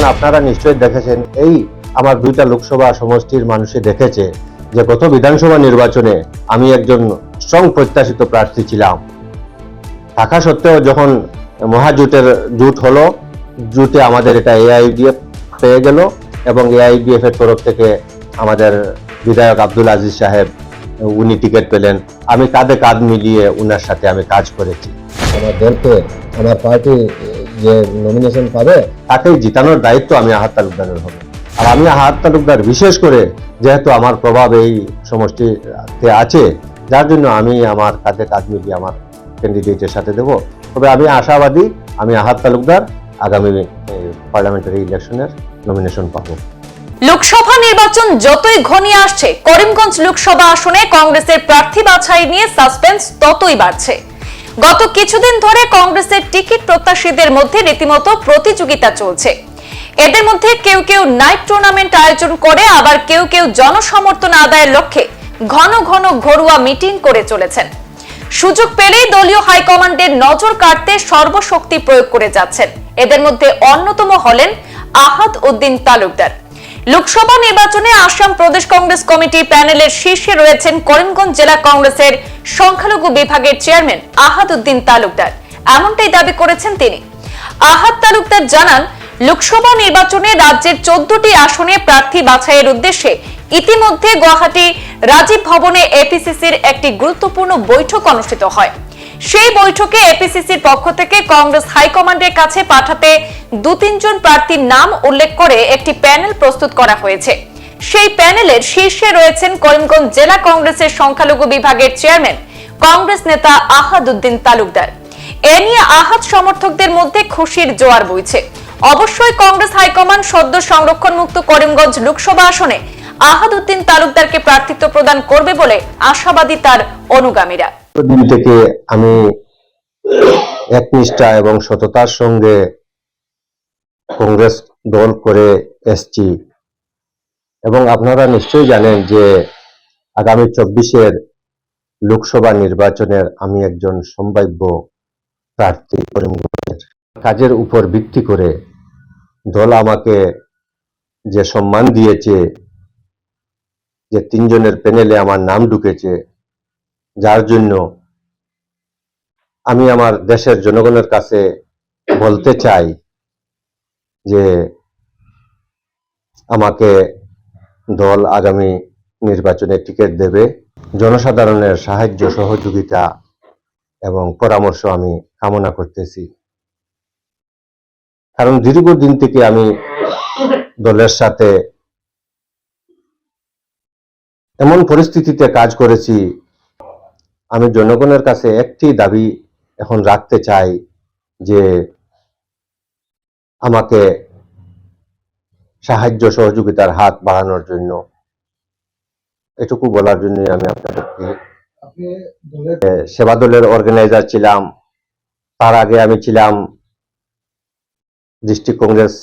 এখন আপনারা নিশ্চয়ই দেখেছেন, এই আমার দুইটা লোকসভা সমষ্টির মানুষে দেখেছে যে গত বিধানসভা নির্বাচনে আমি একজন স্ট্রং প্রত্যাশিত প্রার্থী ছিলাম। থাকা সত্ত্বেও যখন মহাজোটের জোট হলো, জোটে আমাদের এটা এআইডিএফ পেয়ে গেল এবং এআইডিএফ এর তরফ থেকে আমাদের বিধায়ক আব্দুল আজিজ সাহেব, উনি টিকিট পেলেন। আমি কাঁধে কাঁধ মিলিয়ে উনার সাথে আমি কাজ করেছি। আমার দলকে আমার পার্টি যে নমিনেশন পাবে, তাকেই জিতানোর দায়িত্ব আমি আহাত তালুকদারের হবে। আর আমি আহাত তালুকদার বিশেষ করে যেহেতু আমার প্রভাব এই সমষ্টিতে আছে, যার জন্য আমি আমার কাঁধে কাজ মিলিয়ে আমার ক্যান্ডিডেটের সাথে দেব। তবে আমি আশাবাদী আমি আহাত তালুকদার আগামী পার্লামেন্টারি ইলেকশনের নমিনেশন পাবো। লোকসভা নির্বাচন যতই ঘনিয়ে আসছে, করিমগঞ্জ লোকসভা আসনে কংগ্রেসের প্রার্থী বাছাই নিয়ে সাসপেন্স ততই বাড়ছে। গত কিছুদিন ধরে কংগ্রেসের টিকিট প্রত্যাশীদের মধ্যে রীতিমতো প্রতিযোগিতা চলছে। এদের মধ্যে কেউ কেউ নাইট টুর্নামেন্ট আয়োজন করে, আবার কেউ কেউ জনসমর্থন আদায়ের লক্ষ্যে ঘন ঘন ঘরোয়া মিটিং করে চলেছেন। সুযোগ পেলেই দলীয় হাইকমান্ডের নজর কাটতে সর্বশক্তি প্রয়োগ করে যাচ্ছেন। এদের মধ্যে অন্যতম হলেন আহাদ উদ্দিন তালুকদার। লোকসভা নির্বাচনে আসাম প্রদেশ কংগ্রেস কমিটি প্যানেলের শীর্ষে রয়েছেন করিমগঞ্জ জেলা কংগ্রেসের সংখ্যালঘু বিভাগের চেয়ারম্যান আহাদ উদ্দিন তালুকদার। এমনটাই দাবি করেছেন তিনি। আহাদ তালুকদার জানান, লোকসভা নির্বাচনে রাজ্যের চোদ্দটি আসনে প্রার্থী বাছাইয়ের উদ্দেশ্যে ইতিমধ্যে গুয়াহাটি রাজীব ভবনে এপিসিসির একটি গুরুত্বপূর্ণ বৈঠক অনুষ্ঠিত হয়। সেই বৈঠকে এপিসিসির পক্ষ থেকে কংগ্রেস হাইকমান্ডের কাছে পাঠাতে দু তিনজন প্রার্থীর নাম উল্লেখ করে একটি প্যানেল প্রস্তুত করা হয়েছে। সেই প্যানেলের শীর্ষে রয়েছেন করিমগঞ্জ জেলা কংগ্রেসের সংখ্যালঘু বিভাগের চেয়ারম্যান, কংগ্রেস নেতা আহাদ উদ্দিন তালুকদার। এ নিয়ে আহাদ সমর্থকদের মধ্যে খুশির জোয়ার বইছে। অবশ্যই কংগ্রেস হাইকমান্ড সদ্য সংরক্ষণ মুক্ত করিমগঞ্জ লোকসভা আসনে আহাদ উদ্দিন তালুকদারকে প্রার্থিত্ব প্রদান করবে বলে আশাবাদী তার অনুগামীরা। দিন থেকে আমি একনিষ্ঠা এবং সততার সঙ্গে কংগ্রেস দল করে এসছি। এবং আপনারা নিশ্চয়ই জানেন যে আগামী চব্বিশের লোকসভা নির্বাচনের আমি একজন সম্ভাব্য প্রার্থী করিমগঞ্জের কাজের উপর ভিত্তি করে দল আমাকে যে সম্মান দিয়েছে, যে তিনজনের প্যানেলে আমার নাম ঢুকেছে যার জন্য আমি আমার দেশের জনগণের কাছে বলতে চাই যে আমাকে দল আগামী নির্বাচনে টিকিট দেবে। জনসাধারণের সাহায্য, সহযোগিতা এবং পরামর্শ আমি কামনা করতেছি। কারণ দীর্ঘদিন থেকে আমি দলের সাথে এমন পরিস্থিতিতে কাজ করেছি আমি জনগণের কাছে একটি দাবি এখন রাখতে চাই যে আমাকে সাহায্য সহযোগিতার হাত বাড়ানোর জন্য। এটুকু বলার জন্য আমি আপনাদেরকে আপনি সেবা দলের অর্গানাইজার ছিলাম। তার আগে আমি ছিলাম ডিস্ট্রিক্ট কংগ্রেস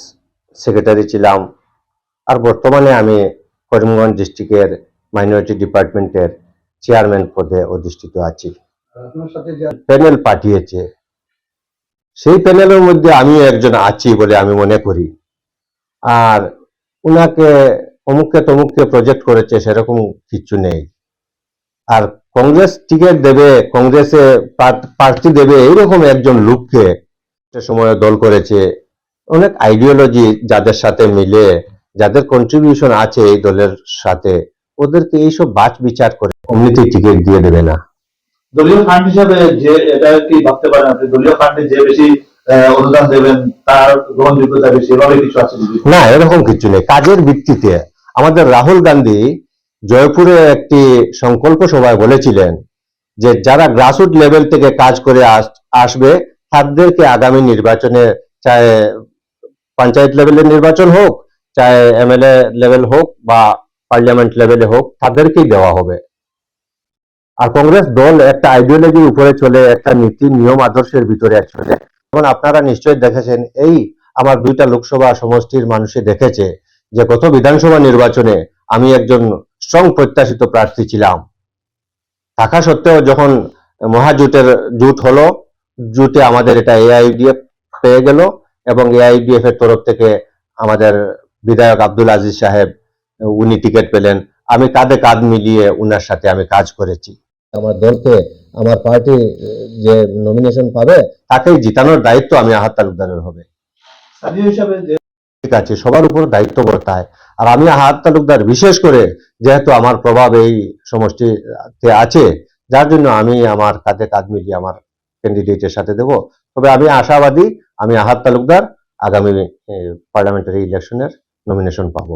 সেক্রেটারি ছিলাম। আর বর্তমানে আমি করিমগঞ্জ ডিস্ট্রিক্টের মাইনরিটি ডিপার্টমেন্টের চেয়ারম্যান পদে অধিষ্ঠিত আছি। প্যানেল পাঠিয়েছে সেই প্যানেলের মধ্যে আমিও একজন আছি বলে আমি মনে করি। আর উনাকে অমুককে তমুককে প্রজেক্ট করেছে সেরকম কিছু নেই। আর কংগ্রেস টিকিট দেবে কংগ্রেসে প্রার্থ- দেবে এইরকম একজন লোককে সময় দল করেছে। অনেক আইডিওলজি যাদের সাথে মিলে যাদের কন্ট্রিবিউশন আছে এই দলের সাথে ওদেরকে এইসব বাছ বিচার করে এমনিতেই টিকিট দিয়ে দেবে না। দলীয় ফান্ড হিসাবে যে এটা কি ভাবতে পারেন আপনি? দলীয় ফান্ডে যে বেশি অনুদান দেবেন তার গ্রহণযোগ্যতা বেশি এভাবে কিছু আছে না এরকম কিছু নেই। কাজের ভিত্তিতে আমাদের রাহুল গান্ধী জয়পুরে একটি সংকল্প সভায় বলেছিলেন যে যারা গ্রাসরুট লেভেল থেকে কাজ করে আস- আসবে তাদেরকে আগামী নির্বাচনে চাहे পঞ্চায়েত লেভেলের নির্বাচন হোক চাहे এমএলএ লেভেল হোক বা পার্লামেন্ট লেভেলে হোক, তাদেরকেই দেওয়া হবে। আর কংগ্রেস দল একটা আইডিওলজির উপরে চলে, একটা নীতি, নিয়ম, আদর্শের ভিতরে চলে। যেমন আপনারা নিশ্চয়ই দেখেছেন, এই আমার দুইটা লোকসভা সমষ্টির মানুষে দেখেছে যে গত বিধানসভা নির্বাচনে আমি একজন স্ট্রং প্রত্যাশিত প্রার্থী ছিলাম। থাকা সত্ত্বেও যখন মহাজোটের জোট হলো, জোটে আমাদের এটা এআইডিএফ পেয়ে গেল এবং এআইডিএফ এর তরফ থেকে আমাদের বিধায়ক আব্দুল আজিজ সাহেব উনি টিকিট পেলেন। আমি কাঁধে কাঁধ মিলিয়ে উনার সাথে আমি কাজ করেছি। আমার দলকে আমার পার্টি যে নমিনেশন পাবে তাকেই জিতানোর দায়িত্ব আমি আহাত তালুকদারের হবে। ঠিক আছে সবার উপর দায়িত্ব বর্তায়। আর আমি আহাত তালুকদার বিশেষ করে যেহেতু আমার প্রভাব এই সমষ্টিতে আছে যার জন্য আমি আমার কাঁধে কাঁধ মিলিয়ে আমার ক্যান্ডিডেটের সাথে দেব। তবে আমি আশাবাদী আমি আহাত তালুকদার আগামী পার্লামেন্টারি ইলেকশনের নমিনেশন পাবো।